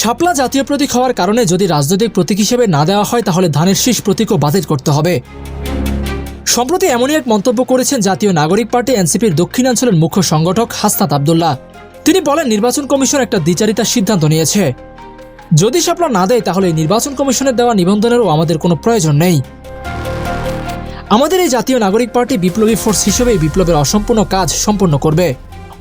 শাপলা জাতীয় প্রতীক হওয়ার কারণে যদি রাজনৈতিক প্রতীক হিসেবে না দেওয়া হয়, তাহলে ধানের শীষ প্রতীকও বাতিল করতে হবে। সম্প্রতি এমনই এক মন্তব্য করেছেন জাতীয় নাগরিক পার্টি এনসিপির দক্ষিণাঞ্চলের মুখ্য সংগঠক হাস্তাত আবদুল্লাহ। তিনি বলেন, নির্বাচন কমিশন একটা দ্বিচারিতার সিদ্ধান্ত নিয়েছে। যদি শাপলা না দেয়, তাহলে নির্বাচন কমিশনের দেওয়া নিবন্ধনেরও আমাদের কোনো প্রয়োজন নেই। আমাদের এই জাতীয় নাগরিক পার্টি বিপ্লবী ফোর্স হিসেবে এই বিপ্লবের অসম্পূর্ণ কাজ সম্পন্ন করবে।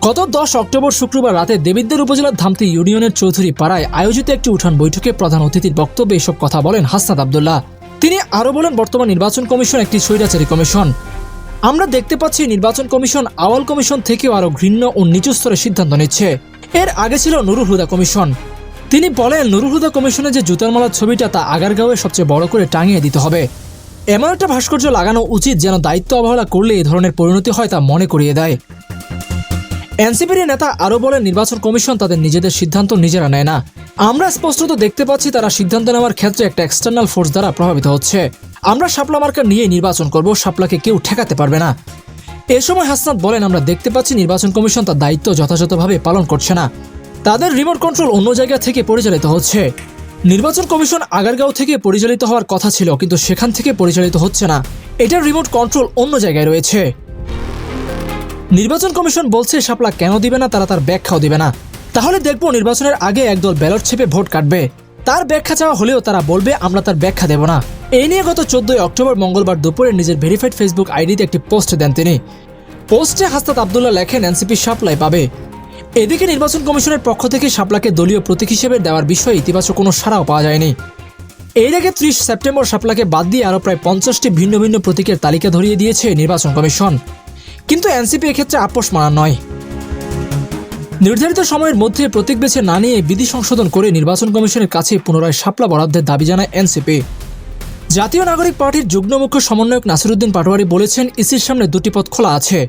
গত দশ অক্টোবর শুক্রবার রাতে দেবিদ্দের উপজেলার ধামতি ইউনিয়নের চৌধুরী পাড়ায় আয়োজিত একটি উঠান বৈঠকে প্রধান অতিথির বক্তব্যে এসব কথা বলেন হাসনাত আবদুল্লাহ। তিনি আরও বলেন, বর্তমান নির্বাচন কমিশন একটি স্বৈরাচারী কমিশন। আমরা দেখতে পাচ্ছি নির্বাচন কমিশন, আওয়াল কমিশন থেকেও আরও ঘৃণ্য ও নিচু স্তরে সিদ্ধান্ত নিচ্ছে। এর আগে ছিল নুরুল হুদা কমিশন। তিনি বলেন, নুরুল হুদা কমিশনের যে জুতার মালার ছবিটা, তা আগারগাঁওয়ে সবচেয়ে বড় করে টাঙিয়ে দিতে হবে। এমন একটা ভাস্কর্য লাগানো উচিত যেন দায়িত্ব অবহেলা করলে এই ধরনের পরিণতি হয় তা মনে করিয়ে দেয়। এনসিপির নেতা আরও বলেন, নির্বাচন কমিশন তাদের নিজেদের সিদ্ধান্ত নিজেরা নেয় না। আমরা স্পষ্টত দেখতে পাচ্ছি তারা সিদ্ধান্ত নেওয়ার ক্ষেত্রে একটা এক্সটার্নাল ফোর্স দ্বারা প্রভাবিত হচ্ছে। আমরা শাপলা মার্কা নিয়ে নির্বাচন করব, শাপলাকে কেউ ঠেকাতে পারবে না। এ সময় হাসনাত বলেন, আমরা দেখতে পাচ্ছি নির্বাচন কমিশন তার দায়িত্ব যথাযথভাবে পালন করছে না। তাদের রিমোট কন্ট্রোল অন্য জায়গা থেকে পরিচালিত হচ্ছে। নির্বাচন কমিশন আগারগাঁও থেকে পরিচালিত হওয়ার কথা ছিল, কিন্তু সেখান থেকে পরিচালিত হচ্ছে না। এটার রিমোট কন্ট্রোল অন্য জায়গায় রয়েছে। নির্বাচন কমিশন বলছে সাপলা কেন দিবে না, তারা তার ব্যাখ্যাও দিবে না। তাহলে দেখব নির্বাচনের আগে একদল ব্যালট ছেপে ভোট কাটবে। তার ব্যাখ্যা চাওয়া হলেও তারা বলবে, আমরা তার ব্যাখ্যা দেব না। এই নিয়ে গত চোদ্দই অক্টোবর মঙ্গলবার দুপুরে নিজের ভেরিফাইড ফেসবুক আইডিতে একটি পোস্ট দেন তিনি। পোস্টে হাস্তাত আবদুল্লাহ লেখেন, এনসিপি সাপ্লাই পাবে। এদিকে নির্বাচন কমিশনের পক্ষ থেকে সাপলাকে দলীয় প্রতীক হিসেবে দেওয়ার বিষয়ে ইতিবাচক কোনো সাড়াও পাওয়া যায়নি। এর আগে ত্রিশ সেপ্টেম্বর সাপলাকে বাদ দিয়ে আরও প্রায় পঞ্চাশটি ভিন্ন ভিন্ন প্রতীকের তালিকা ধরিয়ে দিয়েছে নির্বাচন কমিশন। কিন্তু এনসিপি ক্ষেত্রে আপোষ মানা নয়। নির্ধারিত সময়ের মধ্যে প্রতীক বেছে না নিয়ে বিধি সংশোধন করে নির্বাচন কমিশনের কাছে পুনরায় শাপলা বরাদ্দের দাবি জানায় এনসিপি। জাতীয় নাগরিক পার্টির যুগ্ম মুখ্য সমন্বয়ক নাসিরুদ্দিন পাটোয়ারি বলেছেন, ইসির সামনে দুটি পথ খোলা আছে।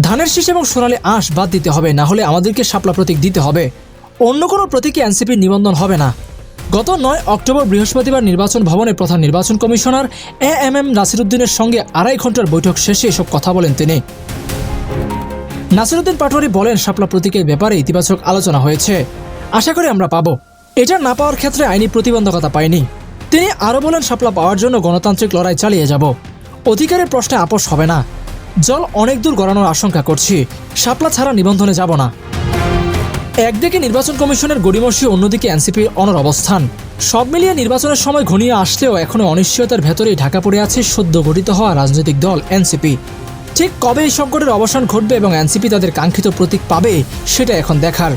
ধানের শীষ এবং সোনালি আঁশ বাদ দিতে হবে, না হলে আমাদেরকে শাপলা প্রতীক দিতে হবে। অন্য কোনো প্রতীকে এনসিপির নিবন্ধন হবে না। গত নয় অক্টোবর বৃহস্পতিবার নির্বাচন ভবনে প্রধান নির্বাচন কমিশনার এ এম এম নাসিরুদ্দিনের সঙ্গে আড়াই ঘণ্টার বৈঠক শেষে এসব কথা বলেন তিনি। নাসিরুদ্দিন পাটোয়ারি বলেন, শাপলা প্রতীকের ব্যাপারে ইতিবাচক আলোচনা হয়েছে। আশা করি আমরা পাবো। এটা না পাওয়ার ক্ষেত্রে আইনি প্রতিবন্ধকতা পায়নি। তিনি আরও বলেন, শাপলা পাওয়ার জন্য গণতান্ত্রিক লড়াই চালিয়ে যাব। অধিকারের প্রশ্নে আপোষ হবে না। জল অনেক দূর গড়ানোর আশঙ্কা করছি। শাপলা ছাড়া নিবন্ধনে যাব না। একদিকে নির্বাচন কমিশনের গড়িমসি, অন্যদিকে এনসিপির অনর অবস্থান। সব মিলিয়ে নির্বাচনের সময় ঘনিয়ে আসলেও এখনও অনিশ্চয়তার ভেতরেই ঢাকা পড়ে আছে সদ্য গঠিত হওয়া রাজনৈতিক দল, এনসিপি। ঠিক কবে এই সংকটের অবসান ঘটবে এবং এনসিপি তাদের কাঙ্ক্ষিত প্রতীক পাবে, সেটা এখন দেখার।